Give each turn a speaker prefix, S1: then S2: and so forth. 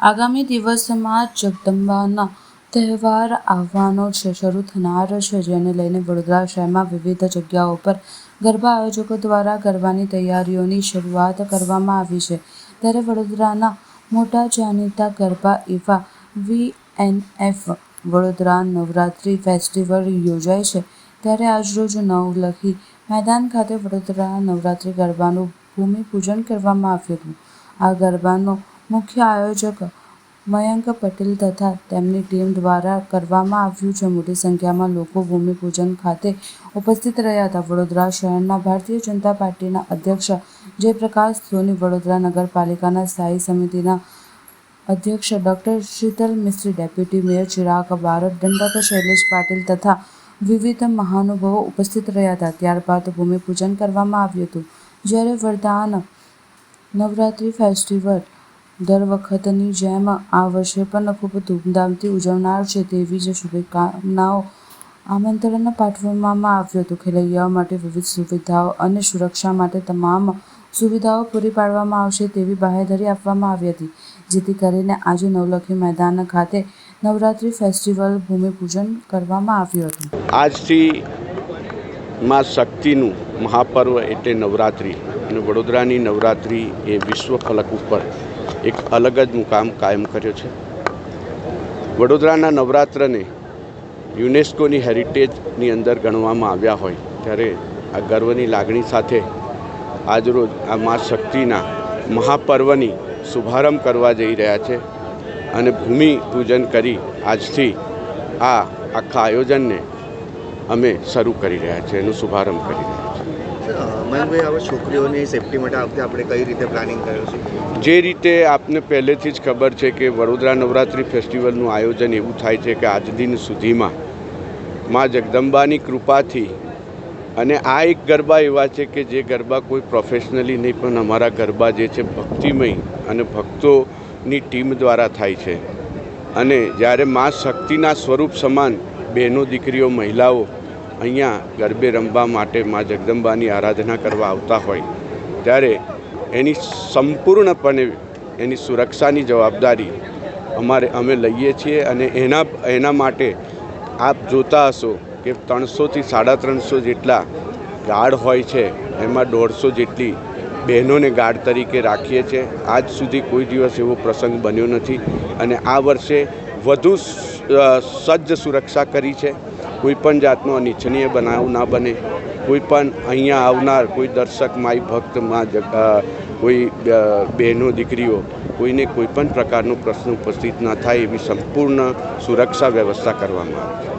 S1: આગામી દિવસમાં જગદંબાના તહેવાર આવવાનો છે. શરૂ થનાર છે. જેને લઈને વડોદરા શહેરમાં વિવિધ જગ્યાઓ પર ગરબા આયોજકો દ્વારા ગરબાની તૈયારીઓની શરૂઆત કરવામાં આવી છે. ત્યારે વડોદરાના મોટા જાણીતા ગરબા એવા વીએનએફ વડોદરા નવરાત્રિ ફેસ્ટિવલ યોજાય છે. ત્યારે આજરોજ નવલખી મેદાન ખાતે વડોદરા નવરાત્રિ ગરબાનું ભૂમિપૂજન કરવામાં આવ્યું હતું. આ ગરબાનો મુખ્ય આયોજક મયંક પટેલ તથા તેમની ટીમ દ્વારા કરવામાં આવ્યું છે. મોટી સંખ્યામાં લોકો ભૂમિપૂજન ખાતે ઉપસ્થિત રહ્યા હતા. વડોદરા શહેરના ભારતીય જનતા પાર્ટીના અધ્યક્ષ જયપ્રકાશ સોની વડોદરા નગરપાલિકાના સ્થાયી સમિતિના અધ્યક્ષ doctor Shital Mistry, deputy mayor Chirag Barad, દંડક શૈલેષ પાટીલ તથા વિવિધ મહાનુભાવો ઉપસ્થિત રહ્યા હતા. ત્યારબાદ ભૂમિપૂજન કરવામાં આવ્યું હતું. જ્યારે વરદાન નવરાત્રિ ફેસ્ટિવલ દર વખતની જેમ આ વર્ષે પણ ખૂબ ધૂમધામથી ઉજવનાર છે તેવી જ શુભકામનાઓ આમંત્રણ પાઠવવામાં આવ્યું હતું. ખેલૈયાઓ માટે વિવિધ સુવિધાઓ અને સુરક્ષા માટે તમામ સુવિધાઓ પૂરી પાડવામાં આવશે તેવી બાહેધરી આપવામાં આવી હતી. જેથી કરીને આજે નવલખી મેદાન ખાતે નવરાત્રિ ફેસ્ટિવલ ભૂમિપૂજન કરવામાં આવ્યું હતું.
S2: આજથી માં શક્તિનું મહાપર્વ એટલે નવરાત્રિ અને વડોદરાની નવરાત્રિ એ વિશ્વ ફલક ઉપર એક અલગ જ મુકામ કાયમ કર્યો છે. વડોદરાના નવરાત્રને યુનેસ્કોની હેરિટેજની અંદર ગણવામાં આવ્યા હોય ત્યારે આ ગર્વની લાગણી સાથે આજરોજ આ મા શક્તિના મહાપર્વની શુભારંભ કરવા જઈ રહ્યા છે અને ભૂમિ પૂજન કરી આજથી આ આખા આયોજનને અમે શરૂ કરી રહ્યા છીએ, એનો શુભારંભ કરી રહ્યા છીએ.
S3: મયંકભાઈ હવે છોકરીઓની સેફટી માટે આ વખતે આપણે કઈ રીતે પ્લાનિંગ કર્યું છે?
S2: જે રીતે આપને પહેલેથી જ ખબર છે કે વડોદરા નવરાત્રિ ફેસ્ટિવલનું આયોજન એવું થાય છે કે આજ દિન સુધીમાં મા જગદંબાની કૃપાથી અને આ એક ગરબા એવા છે કે જે ગરબા કોઈ પ્રોફેશનલી નહીં, પણ અમારા ગરબા જે છે ભક્તિમય અને ભક્તોની ટીમ દ્વારા થાય છે. અને જ્યારે મા શક્તિના સ્વરૂપ સમાન બહેનો, દીકરીઓ, મહિલાઓ અહીંયા ગરબે રમવા માટે મા જગદંબાની આરાધના કરવા આવતા હોય, ત્યારે એની સંપૂર્ણપણે એની સુરક્ષાની જવાબદારી અમારે, અમે લઈએ છીએ અને એના એના માટે આપ જોતા હશો કે ત્રણસોથી સાડા ત્રણસો જેટલા ગાર્ડ હોય છે, એમાં દોઢસો જેટલી બહેનોને ગાર્ડ તરીકે રાખીએ છીએ આજ સુધી કોઈ દિવસ એવો પ્રસંગ બન્યો નથી અને આ વર્ષે વધુ સજ્જ સુરક્ષા કરી છે. કોઈ પણ જાતનો અનિચ્છનીય બનાવ ના બને, કોઈ પણ અહીંયા આવનાર, કોઈ દર્શક માય ભક્ત કોઈ બહેનો, દીકરીઓ, કોઈને કોઈ પણ પ્રકારનો પ્રશ્ન ઉપસ્થિત ના થાય એવી સંપૂર્ણ સુરક્ષા વ્યવસ્થા કરવામાં આવે. છે